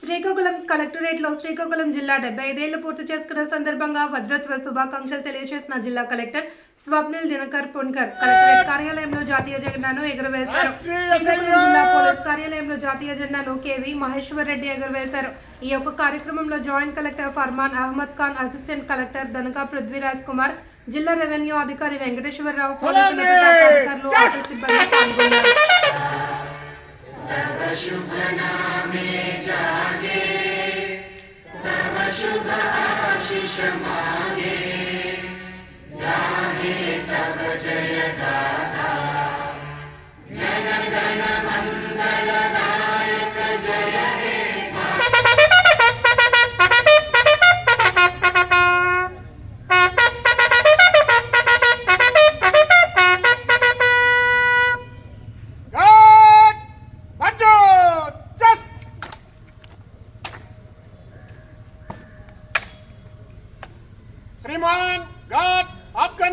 శ్రీకాకుళం కలెక్టరేట్లో శ్రీకాకుళం జిల్లా డెబ్బై ఐదేళ్ళు పూర్తి చేసుకున్న సందర్భంగా వజ్రోత్సవ శుభాకాంక్షలు తెలియజేసిన జిల్లా కలెక్టర్ స్వప్నిల్ దినకర్ పున్కర్ కలెక్టరేట్ కార్యాలయంలో జాతీయ జెండాను ఎగురవేశారు. శ్రీకాకుళం జిల్లా పోలీస్ కార్యాలయంలో జాతీయ జెండాను కేవి మహేశ్వర్ రెడ్డి ఎగురవేశారు. ఈ యొక్క కార్యక్రమంలో joint collector Farman Ahmed Khan assistant collector Danaka Prithviraj Kumar జిల్లా రెవెన్యూ అధికారి వెంకటేశ్వరరావు పోలీసు ఉన్నతాధికారులు, అధికారులు సిబ్బంది పాల్గొన్నారు. आशीष मांगे गाहे तब जय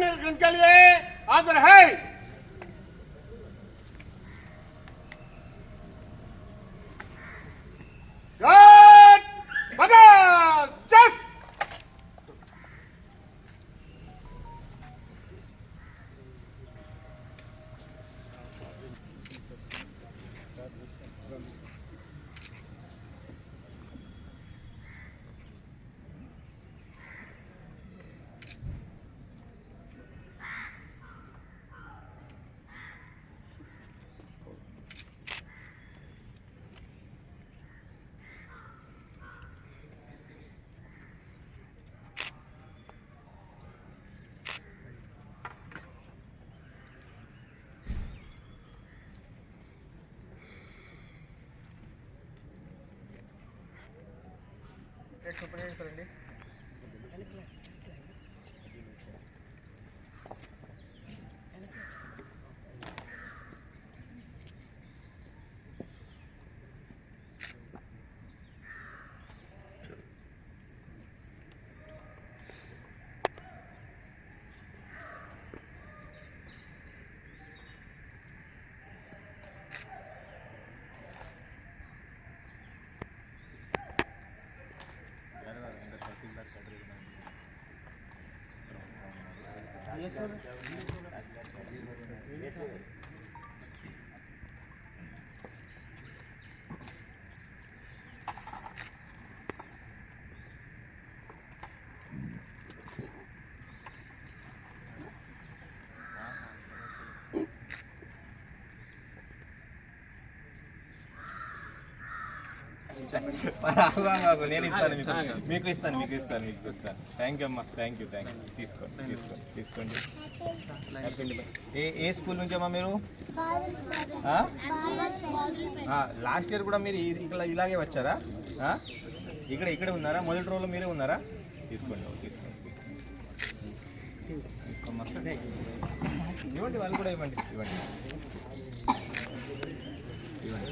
उनके लिए हाजिर है। ఆగు, ఆగు, Thank you. నేను ఇస్తాను మీకు. మీకు ఇస్తాను మీకు ఇస్తాను మీకు ఇస్తాను. థ్యాంక్ యూ అమ్మా థ్యాంక్ యూ థ్యాంక్ యూ తీసుకోండి తీసుకోండి. తీసుకోండి. ఏ ఏ స్కూల్ నుంచి అమ్మా మీరు? లాస్ట్ ఇయర్ కూడా మీరు ఇక్కడ ఇలాగే వచ్చారా? ఇక్కడ ఇక్కడే ఉన్నారా? మొదటి రోజులో మీరే ఉన్నారా? తీసుకోండి తీసుకోండి ఇవ్వండి వాళ్ళు కూడా ఇవ్వండి ఇవ్వండి. ఇవ్వండి.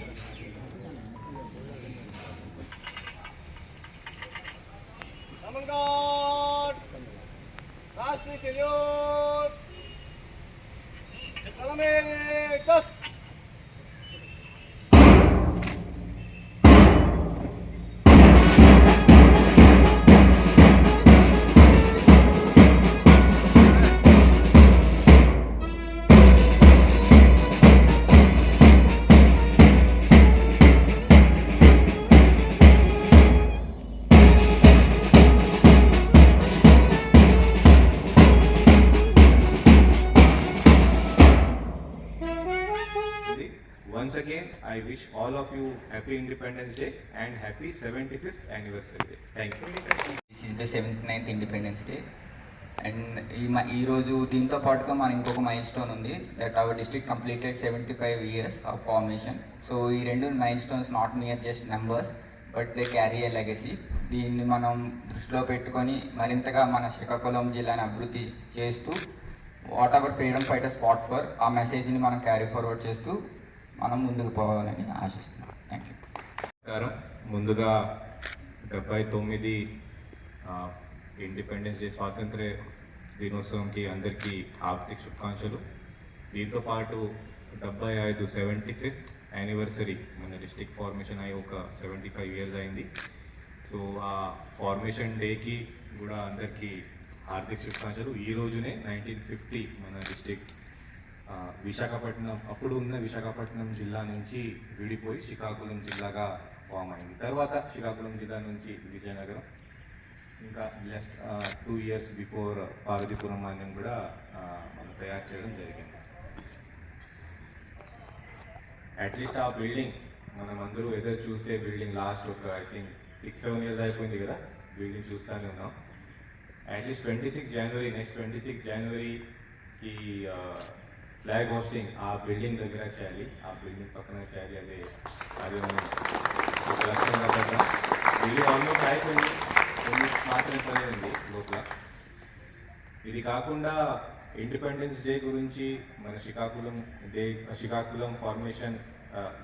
I wish all of you happy independence day and happy seventy fifth anniversary day thank you this is the seventy ninth independence day and ఈ ఈరోజు ఈ రోజు దీంతో పాటుగా మన ఇంకొక మైల్ స్టోన్ ఉంది that our district completed seventy five years of formation so ఈ రెండు milestones not near just numbers but they carry a legacy దీన్ని మనం దృష్టిలో పెట్టుకొని మరింతగా మన శ్రీకాకుళం జిల్లాని అభివృద్ధి చేస్తూ whatever freedom fighters spot for ఆ మెసేజ్ని మనం క్యారీ ఫార్వర్డ్ చేస్తూ మనం ముందుకు పోవాలని ఆశిస్తున్నాం. థ్యాంక్ యూ నమస్కారం. ముందుగా డెబ్బై తొమ్మిది ఇండిపెండెన్స్ డే స్వాతంత్ర దినోత్సవంకి అందరికీ హార్దిక శుభాకాంక్షలు. దీంతో పాటు డెబ్బై ఐదు సెవెంటీ ఫిఫ్త్ యానివర్సరీ మన డిస్టిక్ ఫార్మేషన్ అయ్యి ఒక సెవెంటీ ఫైవ్ ఇయర్స్ అయింది. సో ఆ ఫార్మేషన్ డేకి కూడా అందరికీ హార్దిక శుభాకాంక్షలు. ఈ రోజునే నైన్టీన్ ఫిఫ్టీ మన డిస్టిక్ విశాఖపట్నం అప్పుడు ఉన్న విశాఖపట్నం జిల్లా నుంచి విడిపోయి శ్రీకాకుళం జిల్లాగా ఫామ్ అయింది. తర్వాత శ్రీకాకుళం జిల్లా నుంచి విజయనగరం ఇంకా just two years before Parvathipuram Manyam కూడా మనం తయారు చేయడం జరిగింది. అట్లీస్ట్ ఆ బిల్డింగ్ మనం అందరూ ఎదురు చూసే బిల్డింగ్ లాస్ట్ ఒక I think six seven years అయిపోయింది కదా బిల్డింగ్ చూస్తూనే ఉన్నాం. At least twenty six January next twenty six జనవరికి flag hosting ఆ బిల్డింగ్ దగ్గర చేయాలి ఆ బిల్డింగ్ పక్కన చేయాలి అదే అది మనం లక్ష్యంగా బిల్డింగ్ ఆల్మోస్ట్ అయిపోయింది. కొన్ని మాత్రమే పని ఉంది లోపల. ఇది కాకుండా ఇండిపెండెన్స్ డే గురించి మన శ్రీకాకుళం డే శ్రీకాకుళం ఫార్మేషన్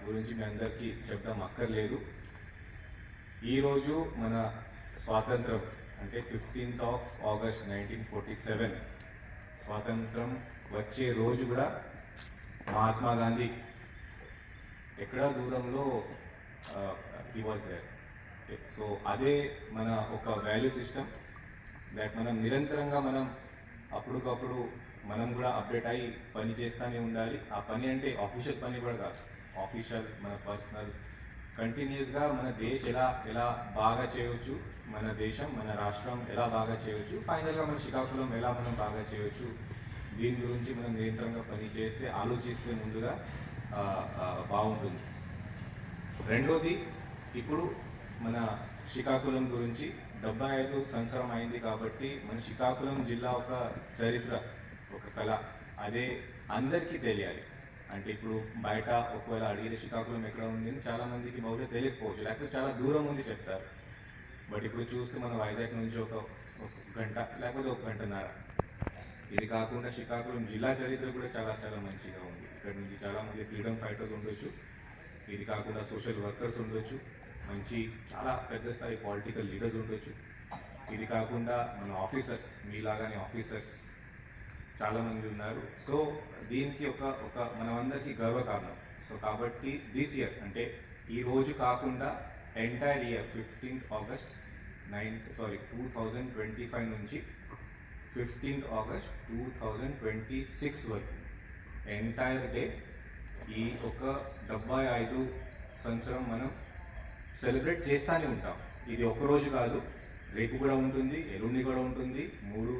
గురించి మీ అందరికీ చెప్పడం అక్కర్లేదు. ఈరోజు మన స్వాతంత్రం అంటే fifteenth of August nineteen forty seven స్వాతంత్రం వచ్చే రోజు కూడా మహాత్మా గాంధీ ఎక్కడ దూరంలో హీ వాజ్ దేర్ సో అదే మన ఒక వాల్యూ సిస్టమ్ దట్ మనం నిరంతరంగా మనం అప్పటికప్పుడు మనం కూడా అప్డేట్ అయ్యి పని చేస్తూనే ఉండాలి. ఆ పని అంటే ఆఫీషియల్ పని కూడా కాదు. ఆఫీషియల్ మన పర్సనల్ కంటిన్యూస్గా మన దేశ్ ఎలా ఎలా బాగా చేయవచ్చు మన దేశం మన రాష్ట్రం ఎలా బాగా చేయవచ్చు ఫైనల్గా మన శ్రీకాకుళం ఎలా మనం బాగా చేయవచ్చు దీని గురించి మనం నిరంతరంగా పని చేస్తే ఆలోచిస్తే ముందుగా బాగుంటుంది. రెండోది ఇప్పుడు మన శ్రీకాకుళం గురించి డెబ్బై ఐదు సంవత్సరం అయింది కాబట్టి మన శ్రీకాకుళం జిల్లా ఒక చరిత్ర ఒక కళ. అదే అందరికీ తెలియాలి. అంటే ఇప్పుడు బయట ఒకవేళ అడిగితే శ్రీకాకుళం ఎక్కడ ఉంది అని చాలా మందికి బహుశా తెలియకపోవచ్చు. లేకపోతే చాలా దూరం ఉంది చెప్తారు. బట్ ఇప్పుడు చూస్తే మన వైజాగ్ నుంచి ఒక ఒక గంట లేకపోతే ఒక గంటన్నర. ఇది కాకుండా శ్రీకాకుళం జిల్లా చరిత్ర కూడా చాలా చాలా మంచిగా ఉంది. ఇక్కడ నుంచి చాలా మంది ఫ్రీడమ్ ఫైటర్స్ ఉండొచ్చు. ఇది కాకుండా సోషల్ వర్కర్స్ ఉండొచ్చు. మంచి చాలా పెద్ద స్థాయి పొలిటికల్ లీడర్స్ ఉండొచ్చు. ఇది కాకుండా మన ఆఫీసర్స్ మీలాగానే ఆఫీసర్స్ చాలా మంది ఉన్నారు. సో దీనికి ఒక ఒక మనమందరికీ గర్వకారణం. సో కాబట్టి దిస్ ఇయర్ అంటే ఈ రోజు కాకుండా entire year fifteenth August nine sorry two thousand twenty five నుంచి fifteenth August two thousand twenty six వరకు. ఎంటైర్ డే ఈ ఒక డెబ్బై ఐదు సంవత్సరం మనం సెలబ్రేట్ చేస్తానే ఉంటాం. ఇది ఒకరోజు కాదు రేపు కూడా ఉంటుంది ఎల్లుండి కూడా ఉంటుంది మూడు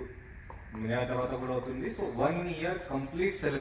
నెల తర్వాత కూడా అవుతుంది. So one year complete celebrate